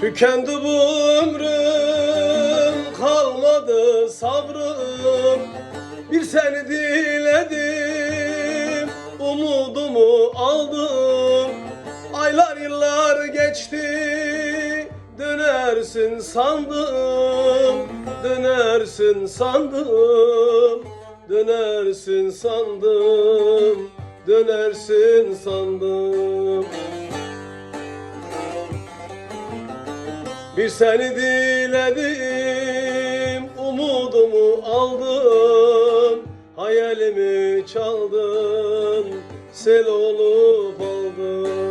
Tükendi bu ömrüm kalmadı sabrım. Bir seni diledim umudumu aldım. Aylar yıllar geçti dönersin sandım. Dönersin sandım Dönersin sandım. Dönersin sandım Bir seni diledim, umudumu aldın, hayalimi çaldın, sel olup aldın.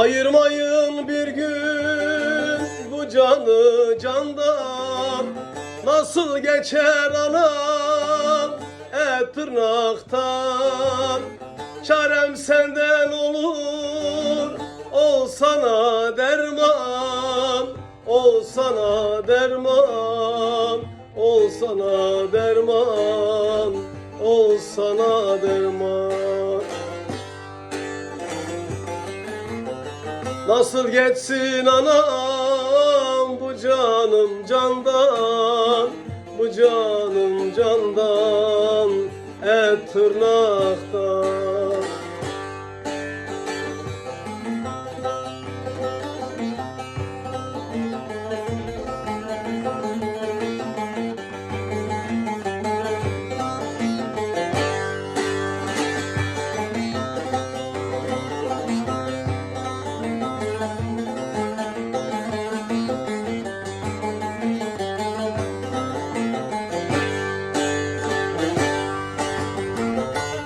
Ayırmayın bir gün bu canı candan. Nasıl geçer anam et tırnaktan? Çarem senden olur ol sana derman. Ol sana derman Ol sana derman. Ol sana derman Nasıl geçsin anam bu canım candan Bu canım candan et tırnaktan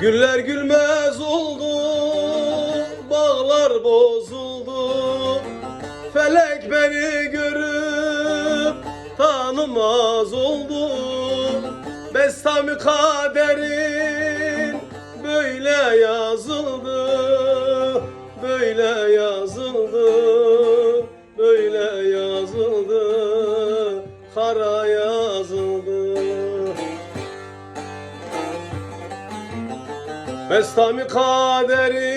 Güller gülmez oldu, bağlar bozuldu. Felek beni görüp tanımaz oldu. Bestami kaderin böyle yazıldı, böyle yazıldı, böyle yazıldı, kara yazıldı. Böyle yazıldı